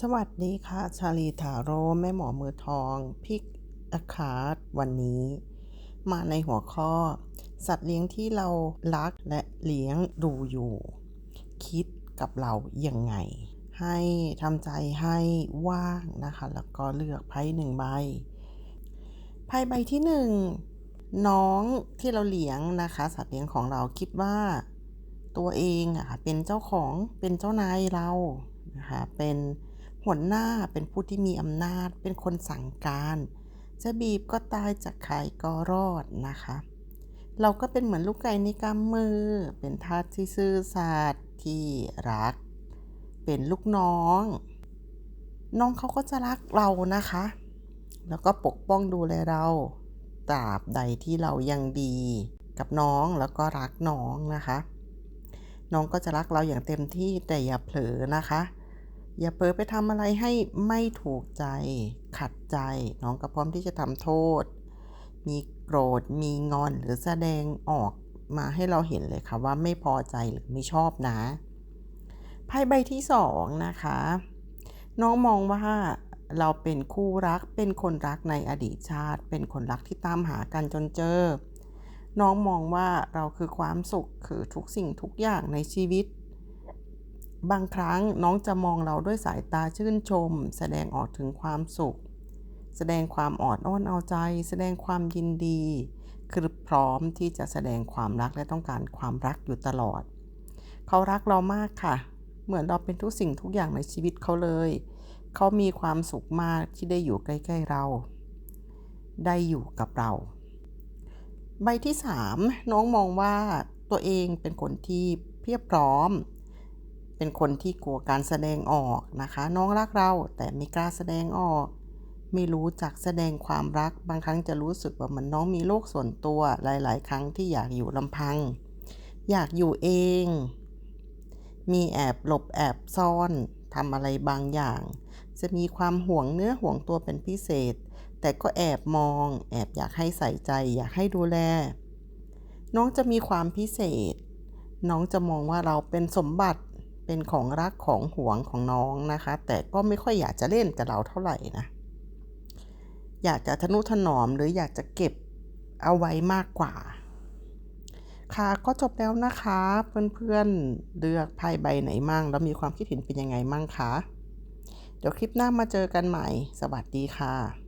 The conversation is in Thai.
สวัสดีค่ะ ชาลีถาโรแม่หมอมือทอง พิกอคาร์ดวันนี้ มาในหัวข้อ สัตว์เลี้ยงที่เรารักและเลี้ยงดูอยู่ คิดกับเรายังไง ให้ทำใจให้ว่างนะคะ แล้วก็เลือกไพ่หนึ่งใบไพ่ใบที่หนึ่งน้องที่เราเลี้ยงนะคะ สัตว์เลี้ยงของเราคิดว่าตัวเองอะเป็นเจ้าของเป็นเจ้านายเรานะคะเป็น หัวหน้าเป็นผู้ที่มีอำนาจเป็นคนสั่งการ จะบีบก็ตายจะขายก็รอดนะคะ เราก็เป็นเหมือนลูกไก่ในกำมือ เป็นทาสที่ซื่อสัตย์ที่รัก เป็นลูกน้อง น้องเขาก็จะรักเรานะคะ แล้วก็ปกป้องดูแลเราตราบใดที่เรายังดีกับน้องแล้วก็รักน้องนะคะ น้องก็จะรักเราอย่างเต็มที่แต่อย่าเผลอนะคะ อย่าเผลอไปทำอะไรให้ไม่ถูกใจ ขัดใจ น้องก็พร้อมที่จะทำโทษ มีโกรธ มีงอนหรือแสดงออกมาให้เราเห็นเลยค่ะว่าไม่พอใจหรือไม่ชอบนะไพ่ใบที่สองนะคะ น้องมองว่าเราเป็นคู่รักเป็นคนรักในอดีตชาติ เป็นคนรักที่ตามหากันจนเจอ น้องมองว่าเราคือความสุขคือทุกสิ่งทุกอย่างในชีวิต บางครั้งน้องจะมองเราด้วยสายตาชื่นชม แสดงออกถึงความสุข แสดงความอ่อนอ้อนเอาใจ แสดงความยินดี คือพร้อมที่จะแสดงความรักและต้องการความรักอยู่ตลอด เขารักเรามากค่ะ เหมือนเราเป็นทุกสิ่งทุกอย่างในชีวิตเขาเลย เขามีความสุขมากที่ได้อยู่ใกล้ๆเรา ได้อยู่กับเรา ใบที่ 3 น้องมองว่าตัวเองเป็นคนที่เพียบพร้อม เป็นคนที่กลัวการแสดงออกนะคะ น้องรักเราแต่ไม่กล้าแสดงออก ไม่รู้จักแสดงความรัก บางครั้งจะรู้สึกว่ามันน้องมีโลกส่วนตัวหลาย ๆ ครั้งที่อยากอยู่ลำพัง อยากอยู่เอง มีแอบหลบแอบซ่อนทำอะไรบางอย่าง จะมีความห่วงเนื้อห่วงตัวเป็นพิเศษ แต่ก็แอบมอง แอบอยากให้ใส่ใจ อยากให้ดูแล น้องจะมีความพิเศษ น้องจะมองว่าเราเป็นสมบัติ เป็นของรักของห่วงของน้องนะคะ แต่ก็ไม่ค่อยอยากจะเล่นกับเราเท่าไหร่นะ อยากจะทนุถนอมหรืออยากจะเก็บเอาไว้มากกว่า ค่ะก็จบแล้วนะคะ เพื่อนๆเลือกไพ่ใบไหนมั่งแล้วมีความคิดเห็นเป็นยังไงมั่งคะเดี๋ยวคลิปหน้ามาเจอกันใหม่ สวัสดีค่ะ